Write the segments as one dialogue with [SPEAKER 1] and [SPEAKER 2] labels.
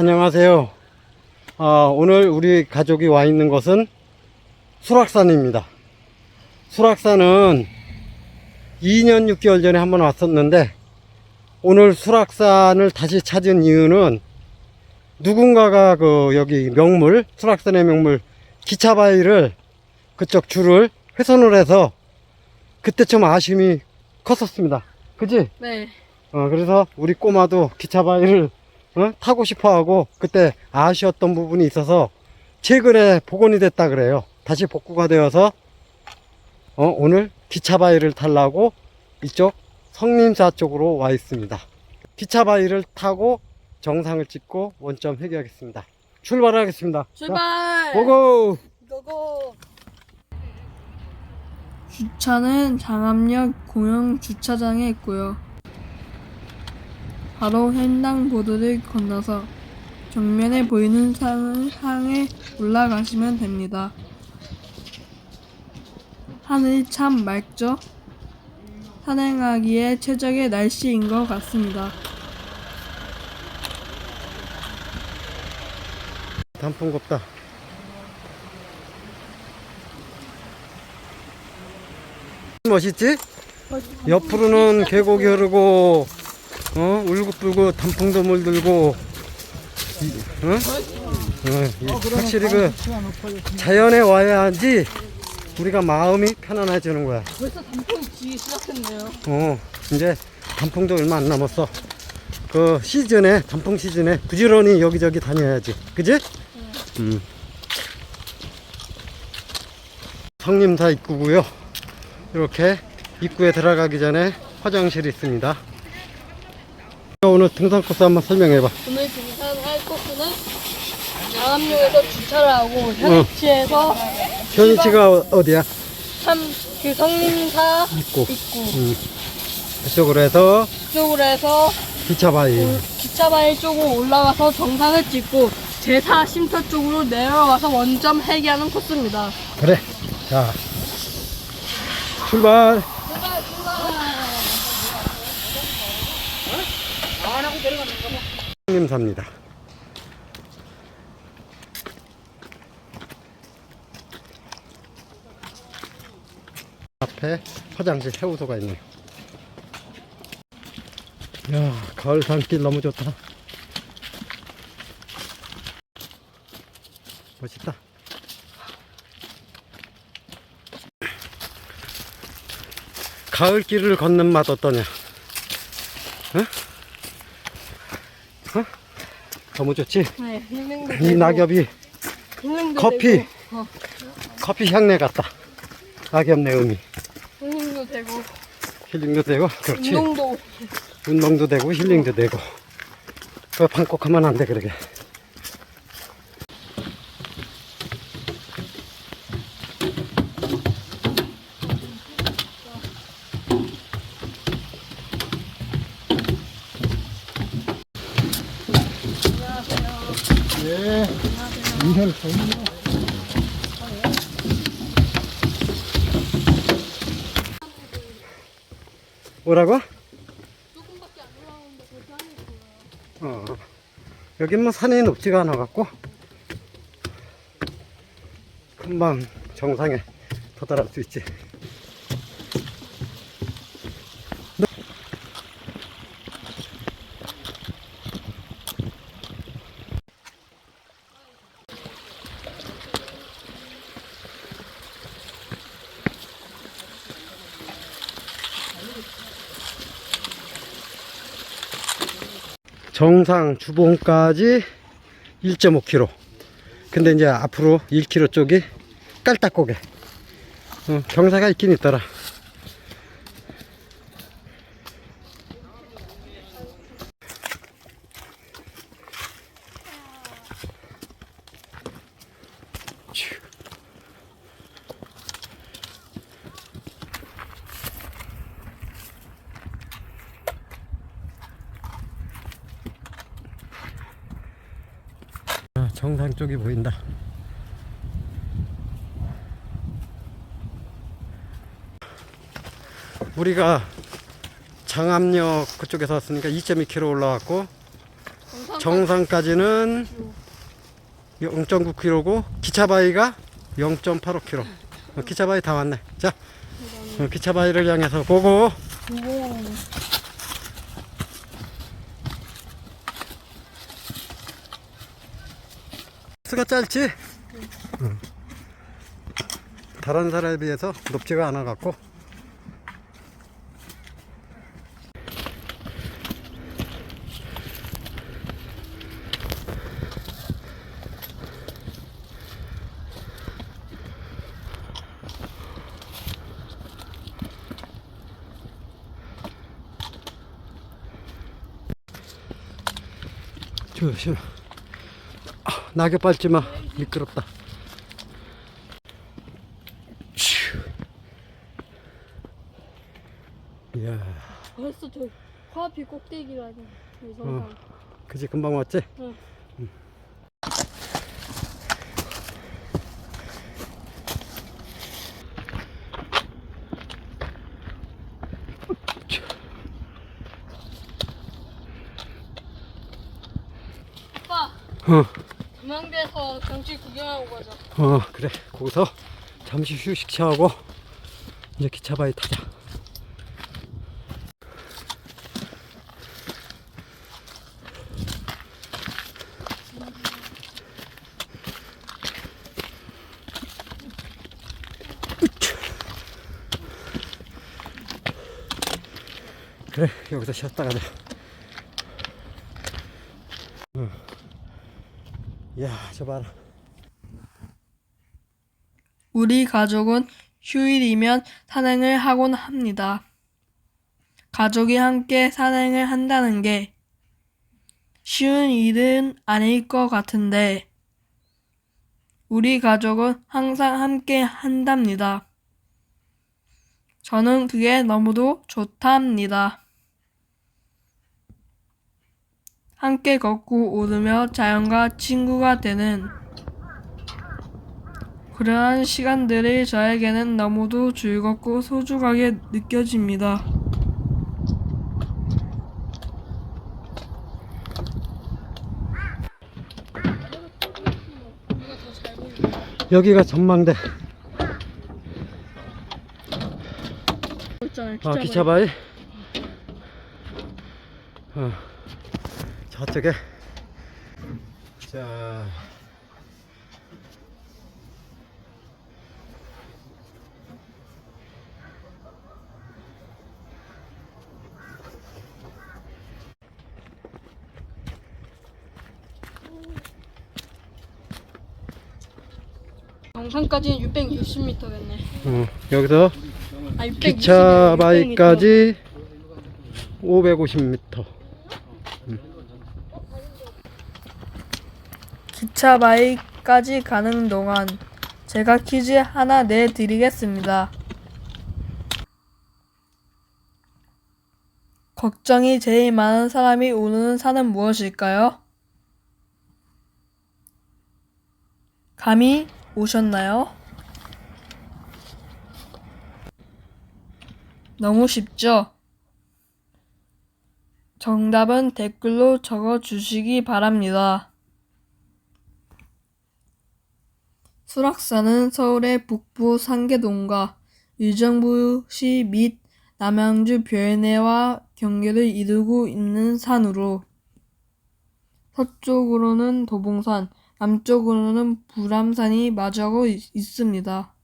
[SPEAKER 1] 안녕하세요. 아, 오늘 우리 가족이 와 있는 것은 수락산입니다. 수락산은 2년 6개월 전에 한번 왔었는데 오늘 수락산을 다시 찾은 이유는 누군가가 그 여기 명물 수락산의 명물 기차 바위를 그쪽 줄을 훼손을 해서 그때 좀 아쉬움이 컸었습니다. 그지?
[SPEAKER 2] 네.
[SPEAKER 1] 어, 그래서 우리 꼬마도 기차 바위를 어? 타고 싶어 하고 그때 아쉬웠던 부분이 있어서 최근에 복원이 됐다 그래요. 다시 복구가 되어서 어, 오늘 기차바위를 타려고 이쪽 성림사 쪽으로 와 있습니다. 기차바위를 타고 정상을 찍고 원점 회귀하겠습니다. 출발하겠습니다. 자,
[SPEAKER 2] 출발!
[SPEAKER 1] 고고!
[SPEAKER 2] 고고! 주차는 장암역 공영 주차장에 있고요. 바로 횡단보도를 건너서 정면에 보이는 산을 향해 올라가시면 됩니다. 하늘이 참 맑죠? 산행하기에 최적의 날씨인 것 같습니다.
[SPEAKER 1] 단풍 곱다. 멋있지? 옆으로는 계곡이 흐르고, 어, 울긋불긋 단풍도 물들고, 이, 어? 어, 이 확실히 그 자연에 와야지 우리가 마음이 편안해지는 거야.
[SPEAKER 2] 벌써 단풍이 지기 시작했네요.
[SPEAKER 1] 어, 이제 단풍도 얼마 안 남았어. 그 시즌에, 단풍 시즌에 부지런히 여기저기 다녀야지. 그지? 음. 성림사 입구고요 이렇게 입구에 들어가기 전에 화장실이 있습니다. 오늘 등산 코스 한번 설명해봐.
[SPEAKER 2] 오늘 등산할 코스는 양암역에서 주차를 하고 현위치에서
[SPEAKER 1] 현위치가 어- 어디야?
[SPEAKER 2] 참그 성림사
[SPEAKER 1] 입구.
[SPEAKER 2] 입구
[SPEAKER 1] 음. 그쪽으로 해서
[SPEAKER 2] 쪽으로 해서
[SPEAKER 1] 기차바위.
[SPEAKER 2] 기차바위 쪽으로 올라가서 정상을 찍고 제사 쉼터 쪽으로 내려가서 원점 회귀하는 코스입니다.
[SPEAKER 1] 그래. 자, 출발. 님사입니다. 앞에 화장실 해우소가 있네요. 야, 가을 산길 너무 좋다. 멋있다. 가을 길을 걷는 맛 어떠냐? 어? 어? 너무 좋지?
[SPEAKER 2] 네,
[SPEAKER 1] 이 낙엽이 커피.
[SPEAKER 2] 어,
[SPEAKER 1] 커피 향내 같다. 낙엽 내음이
[SPEAKER 2] 힐링도 되고
[SPEAKER 1] 힐링도 되고, 그렇지.
[SPEAKER 2] 운동도
[SPEAKER 1] 운동도 되고 힐링도 되고. 그 방콕하면 안 돼, 그러게. 줍니다. 뭐라고?
[SPEAKER 2] 조금밖에 안 올라오는데 벌써 하늘 보여요.
[SPEAKER 1] 어, 여긴 뭐 산이 높지가 않아 갖고 금방 정상에 도달할 수 있지. 정상 주봉까지 1.5km. 근데 이제 앞으로 1km 쪽이 깔딱고개. 어, 경사가 있긴 있더라. 정상 쪽이 보인다. 우리가 장암역 그쪽에서 왔으니까 2.2km 올라왔고
[SPEAKER 2] 정상
[SPEAKER 1] 정상까지는 0.9km고 기차바위가 0.85km. 어, 기차바위 다 왔네. 자, 어, 기차바위를 향해서 보고
[SPEAKER 2] 오.
[SPEAKER 1] 수가 짧지? 응. 다른 사람에 비해서 높지가 않아 갖고 조심 아, 낙엽 밟지 마 미끄럽다 슈. 이야
[SPEAKER 2] 벌써 저 화비 꼭대기라니. 이
[SPEAKER 1] 어. 그지 금방 왔지?
[SPEAKER 2] 응.
[SPEAKER 1] 응.
[SPEAKER 2] 오빠,
[SPEAKER 1] 어,
[SPEAKER 2] 전망대에서 경치 구경하고 가자.
[SPEAKER 1] 어 그래 거기서 잠시 휴식 취하고 이제 기차바위 타자 그래 여기서 쉬었다 가자 응. 이야 저 봐라
[SPEAKER 2] 우리 가족은 휴일이면 산행을 하곤 합니다. 가족이 함께 산행을 한다는 게 쉬운 일은 아닐 것 같은데 우리 가족은 항상 함께 한답니다. 저는 그게 너무도 좋답니다. 함께 걷고 오르며 자연과 친구가 되는 그러한 시간들이 저에게는 너무도 즐겁고 소중하게 느껴집니다.
[SPEAKER 1] 여기가 전망대
[SPEAKER 2] 있잖아요,
[SPEAKER 1] 아, 기차바위. 어, 저쪽에. 자.
[SPEAKER 2] 정상까지는 660m겠네.
[SPEAKER 1] 어, 여기서
[SPEAKER 2] 아, 660m.
[SPEAKER 1] 기차 바위까지 550m.
[SPEAKER 2] 기차바위까지 가는 동안 제가 퀴즈 하나 내드리겠습니다. 걱정이 제일 많은 사람이 오르는 산은 무엇일까요? 감이 오셨나요? 너무 쉽죠? 정답은 댓글로 적어 주시기 바랍니다. 수락산은 서울의 북부 상계동과 의정부시 및 남양주 별내와 경계를 이루고 있는 산으로 서쪽으로는 도봉산, 남쪽으로는 불암산이 마주하고 있- 있습니다.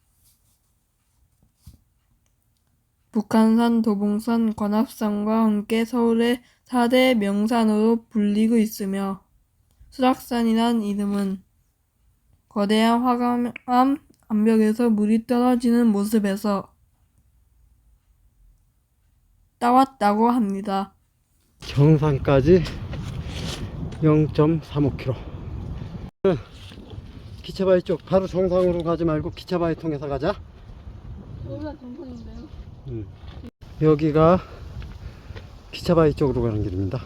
[SPEAKER 2] 북한산, 도봉산, 관악산과 함께 서울의 4대 명산으로 불리고 있으며 수락산이란 이름은 거대한 화강암 암벽에서 물이 떨어지는 모습에서 따왔다고 합니다.
[SPEAKER 1] 정상까지 0.35km. 기차바위 쪽 바로 정상으로 가지 말고 기차바위 통해서 가자.
[SPEAKER 2] 여기가 정상인데요.
[SPEAKER 1] 음. 여기가 기차바위 쪽으로 가는 길입니다.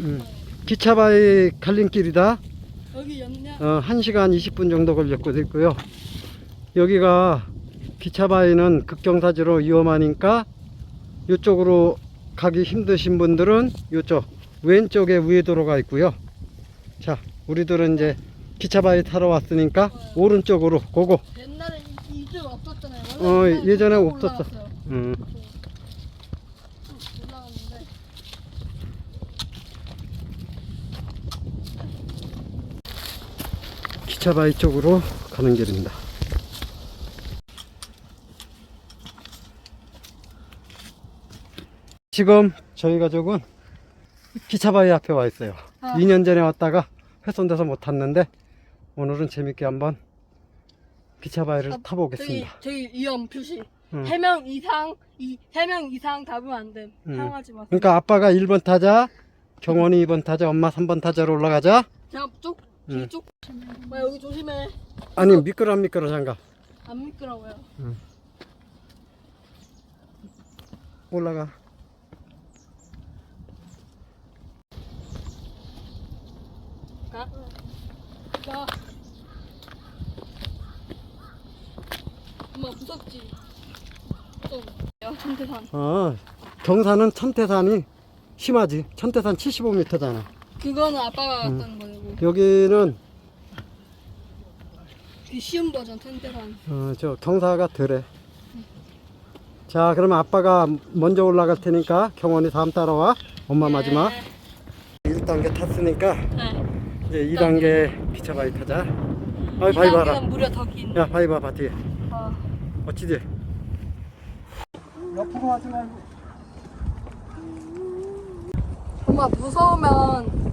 [SPEAKER 1] 음. 기차바위 갈림길이다.
[SPEAKER 2] 여기 연냐?
[SPEAKER 1] 어, 1시간 20분 정도 걸렸고 있고요. 여기가 기차바위는 극경사지로 위험하니까 이쪽으로 가기 힘드신 분들은 이쪽 왼쪽에 우회도로가 있고요. 자, 우리들은 이제 기차바위 타러 왔으니까 오른쪽으로 고고.
[SPEAKER 2] 옛날에 이- 이줄 없었잖아요.
[SPEAKER 1] 어, 예전에
[SPEAKER 2] 쭉
[SPEAKER 1] 없었어. 음.
[SPEAKER 2] 쭉 올라갔는데
[SPEAKER 1] 기차바위 쪽으로 가는 길입니다. 지금 저희 가족은 기차바위 앞에 와 있어요.
[SPEAKER 2] 아.
[SPEAKER 1] 2년 전에 왔다가 훼손돼서 못 탔는데 오늘은 재밌게 한번 기차바위를
[SPEAKER 2] 아,
[SPEAKER 1] 타보겠습니다.
[SPEAKER 2] 저기 저기 위험 표시.
[SPEAKER 1] 응.
[SPEAKER 2] 세명 이상 이세 명 이상 답은 안 됨.
[SPEAKER 1] 음.
[SPEAKER 2] 사용하지 마세요.
[SPEAKER 1] 그러니까 아빠가 1번 타자, 경원이 2번 타자, 엄마 3번 타자로 올라가자.
[SPEAKER 2] 제가 쪽
[SPEAKER 1] 응.
[SPEAKER 2] 뒤쪽. 와 여기 조심해.
[SPEAKER 1] 아니 미끄러 안 미끄러 장갑
[SPEAKER 2] 안 미끄러워요.
[SPEAKER 1] 올라가.
[SPEAKER 2] 가. 가. 엄마 무섭지? 좀. 야 천태산.
[SPEAKER 1] 어, 경사는 천태산이 심하지. 천태산 75m잖아.
[SPEAKER 2] 그거는 아빠가
[SPEAKER 1] 응.
[SPEAKER 2] 갔다는 거고.
[SPEAKER 1] 여기는
[SPEAKER 2] 그 쉬운 버전 천태산.
[SPEAKER 1] 어, 저 경사가 덜해. 자, 그러면 아빠가 먼저 올라갈 테니까 경원이 다음 따라와. 엄마 마지막. 1단계 탔으니까
[SPEAKER 2] 네.
[SPEAKER 1] 이제 2단계 기차 바위 타자. 아이 바위 봐라.
[SPEAKER 2] 는 무려 더 긴.
[SPEAKER 1] 야, 바위 봐봐 뒤에.
[SPEAKER 2] 아.
[SPEAKER 1] 어찌지? 옆으로 하지 말고.
[SPEAKER 2] 엄마 무서우면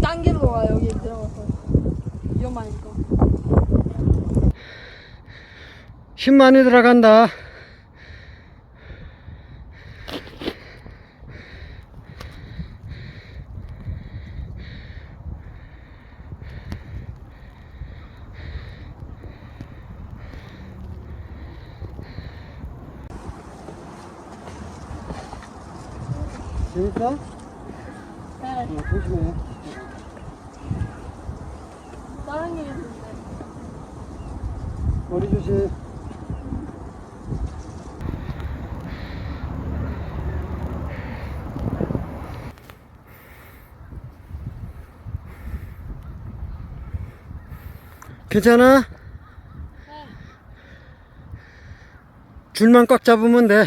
[SPEAKER 2] 딴 길로 와 여기 들어가서 위험하니까.
[SPEAKER 1] 힘 많이 들어간다. 재밌어?
[SPEAKER 2] 네.
[SPEAKER 1] 어, 조심해.
[SPEAKER 2] 다른 길이 있는데.
[SPEAKER 1] 머리 조심. 괜찮아?
[SPEAKER 2] 네.
[SPEAKER 1] 줄만 꽉 잡으면 돼.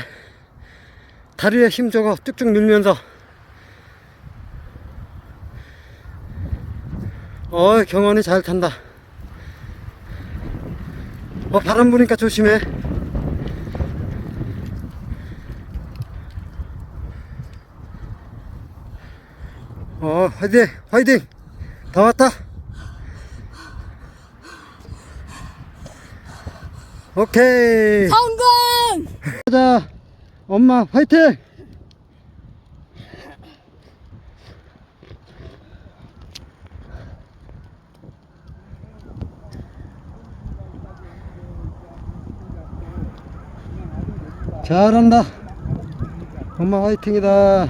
[SPEAKER 1] 다리에 힘 줘고 쭉쭉 밀면서. 어, 경원이 잘 탄다. 어, 바람 부니까 조심해. 어, 화이팅! 화이팅! 다 왔다! 오케이!
[SPEAKER 2] 성공!
[SPEAKER 1] 자, 엄마 화이팅! 잘한다. 엄마 화이팅이다.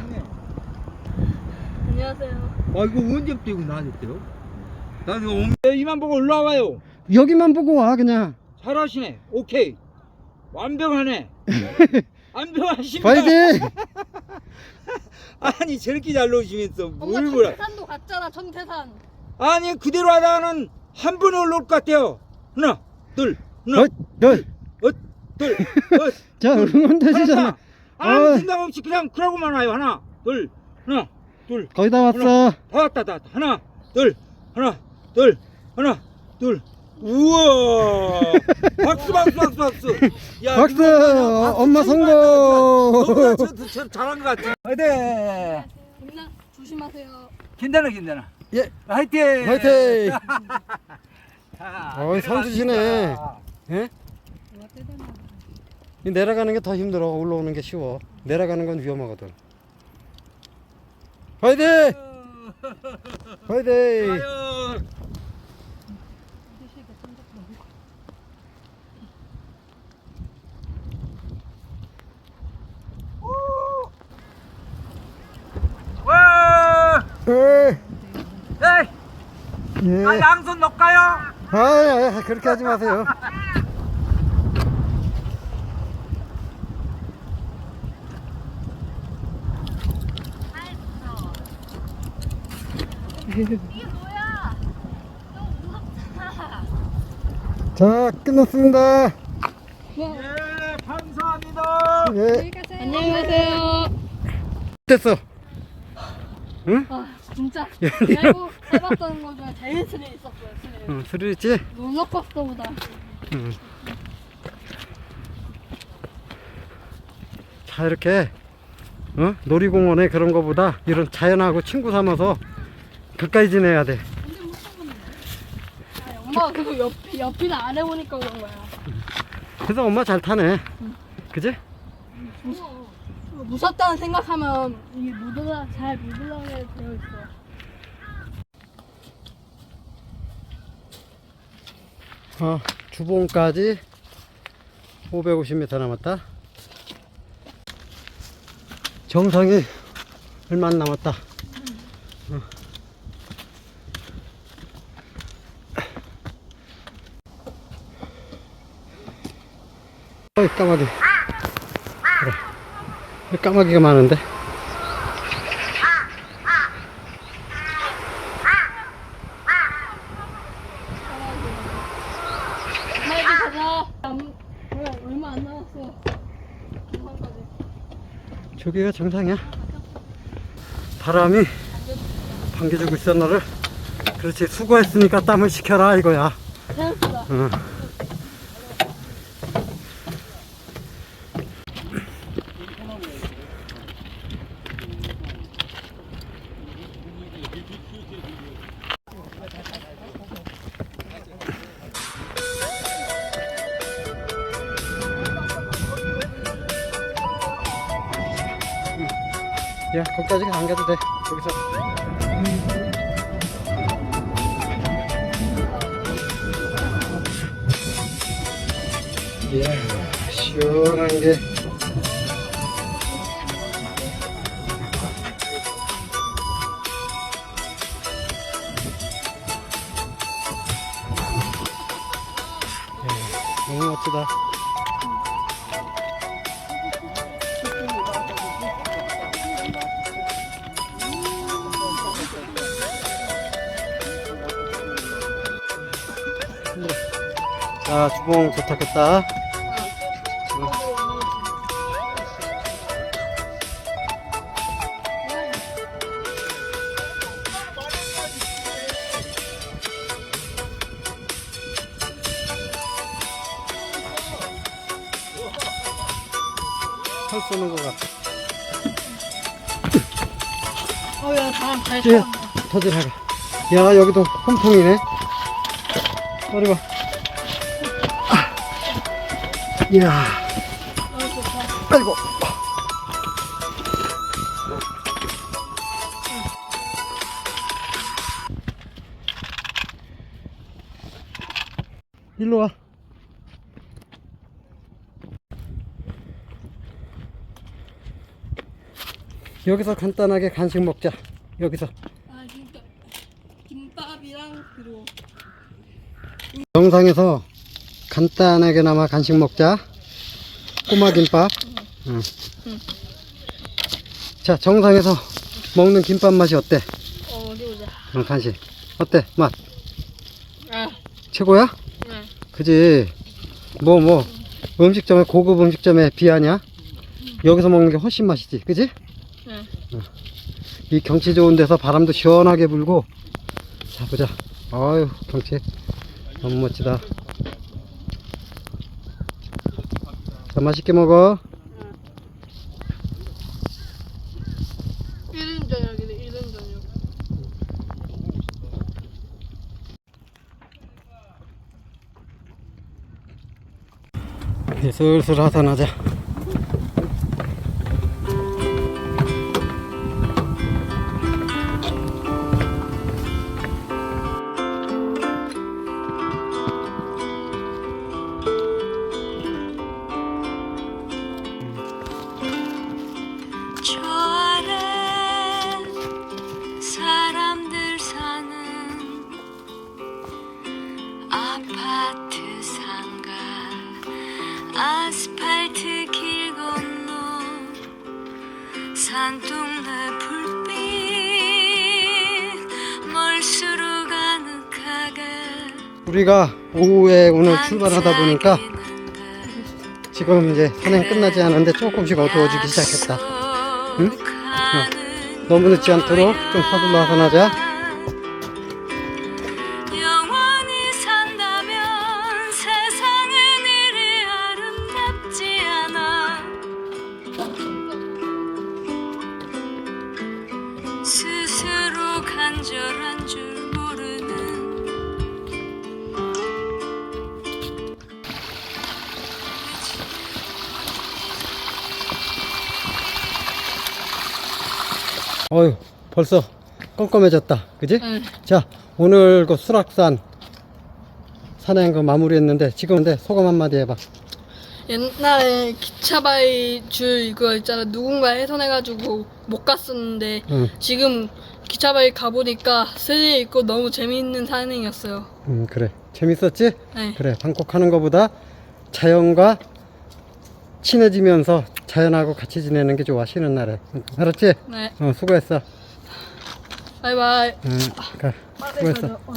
[SPEAKER 2] 안녕하세요.
[SPEAKER 3] 아 이거 언제부터 이거 나왔대요? 나 이거 옴- 이만 보고 올라와요.
[SPEAKER 1] 여기만 보고 와 그냥.
[SPEAKER 3] 잘하시네. 오케이. 완벽하네. 완벽하십니다.
[SPEAKER 1] 화이팅!
[SPEAKER 3] 아니 저렇게 잘 놓으시면서
[SPEAKER 2] 엄마
[SPEAKER 3] 뭘 보라.
[SPEAKER 2] 천태산도 갔잖아 천태산.
[SPEAKER 3] 아니 그대로 하다가는 한 번에 올라올 것 같아요. 하나, 둘, 하나,
[SPEAKER 1] 어, 저,
[SPEAKER 3] 어, 둘, 어.
[SPEAKER 1] 자 응원 되시잖아.
[SPEAKER 3] 아무
[SPEAKER 1] 어.
[SPEAKER 3] 생각 없이 그냥 그러고만 와요. 하나, 둘, 하나, 둘.
[SPEAKER 1] 거의 다 왔어.
[SPEAKER 3] 다 왔다, 다 왔다. 하나, 둘, 하나, 둘, 하나, 둘. 우와! 박수, 박수, 박수, 박수. 야,
[SPEAKER 1] 박수!
[SPEAKER 3] 이거 박수
[SPEAKER 1] 엄마
[SPEAKER 3] 치지
[SPEAKER 1] 성공!
[SPEAKER 3] 말고. 너보다 저, 저, 저 잘한 것 같아. 네.
[SPEAKER 2] 김나 조심하세요.
[SPEAKER 3] 괜찮아, 괜찮아.
[SPEAKER 1] 예,
[SPEAKER 3] 화이팅!
[SPEAKER 1] 화이팅!
[SPEAKER 3] 아,
[SPEAKER 1] 어이, 선수시네. 예?
[SPEAKER 2] 뭐가.
[SPEAKER 1] 이 내려가는 게 더 힘들어. 올라오는 게 쉬워. 내려가는 건 위험하거든. 화이팅! 화이팅! 에이,
[SPEAKER 3] 에이!
[SPEAKER 1] 예.
[SPEAKER 3] 아, 양손 넣을까요?
[SPEAKER 1] 아, 아, 그렇게 하지 마세요. 자, 끝났습니다.
[SPEAKER 3] 예, 감사합니다.
[SPEAKER 1] 예,
[SPEAKER 2] 안녕히 가세요.
[SPEAKER 1] 됐어. 응?
[SPEAKER 2] 아 진짜 내가 해봤던 거 중에 제일 스릴 있었어요. 스릴.
[SPEAKER 1] 응, 스릴 있지?
[SPEAKER 2] 롤러코스터보다.
[SPEAKER 1] 응. 자, 이렇게, 어? 놀이공원에 그런 거보다 이런 자연하고 친구 삼아서 가까이 지내야 돼.
[SPEAKER 2] 아, 엄마가 계속 옆 옆이나 안 해보니까 그런 거야.
[SPEAKER 1] 그래서 엄마 잘 타네. 그지?
[SPEAKER 2] 무섭다는 생각하면 이게 못 올라 잘못 올라가게 되어 있어.
[SPEAKER 1] 어, 주봉까지 550m 남았다. 정상이 얼마 안 남았다. 어이, 까마귀. 그래. 왜 까마귀가 많은데? 저기가 정상이야. 바람이 반겨주고 있어, 너를. 그렇지, 수고했으니까 땀을 식혀라, 이거야. 응. 야, 거기까지 안 가도 돼. 여기서. 이야, 시원한 게. 자, 주봉 도착했다. 털 쏘는 것 같아.
[SPEAKER 2] 어, 야, 바람 잘
[SPEAKER 1] 예,
[SPEAKER 2] 차.
[SPEAKER 1] 터지라가. 야, 여기도 홈통이네. 어리 봐. 아. 이야. 아이고. 일로 와. 여기서 간단하게 간식 먹자. 여기서.
[SPEAKER 2] 아, 진짜. 김밥이랑 그리고
[SPEAKER 1] 영상에서 간단하게나마 간식 먹자. 꼬마 김밥. 응.
[SPEAKER 2] 응.
[SPEAKER 1] 자, 정상에서 먹는 김밥 맛이 어때?
[SPEAKER 2] 어, 어디 보자.
[SPEAKER 1] 응, 간식. 어때? 맛?
[SPEAKER 2] 아,
[SPEAKER 1] 최고야?
[SPEAKER 2] 네.
[SPEAKER 1] 그지? 뭐, 뭐, 음식점에, 고급 음식점에 비하냐? 여기서 먹는 게 훨씬 맛이지. 그지?
[SPEAKER 2] 네.
[SPEAKER 1] 이 경치 좋은 데서 바람도 시원하게 불고. 자, 보자. 아유, 경치. 너무 멋지다. 자, 맛있게 먹어.
[SPEAKER 2] 1인 저녁이네, 1인 저녁.
[SPEAKER 1] 이제 슬슬 하산하자. 우리가 오후에 오늘 출발하다 보니까 지금 이제 산행 끝나지 않았는데 조금씩 어두워지기 시작했다. 응? 너무 늦지 않도록 좀 서둘러 하산하자. 벌써 껌껌해졌다. 그지?
[SPEAKER 2] 응.
[SPEAKER 1] 자, 오늘 그 수락산 산행 그 마무리했는데 지금 근데 소감 한마디 해봐.
[SPEAKER 2] 옛날에 기차바위 줄 이거 있잖아 누군가 훼손해가지고 못 갔었는데
[SPEAKER 1] 응,
[SPEAKER 2] 지금 기차바위 가보니까 스릴 있고 너무 재미있는 산행이었어요.
[SPEAKER 1] 음, 그래. 재밌었지?
[SPEAKER 2] 네.
[SPEAKER 1] 그래. 방콕하는 것보다 자연과 친해지면서 자연하고 같이 지내는 게 좋아. 쉬는 날에. 응, 알았지?
[SPEAKER 2] 네.
[SPEAKER 1] 어, 수고했어.
[SPEAKER 2] 바이바이.
[SPEAKER 1] 응, 가.
[SPEAKER 2] 빨리
[SPEAKER 1] 수고했어.
[SPEAKER 2] 가자. 어.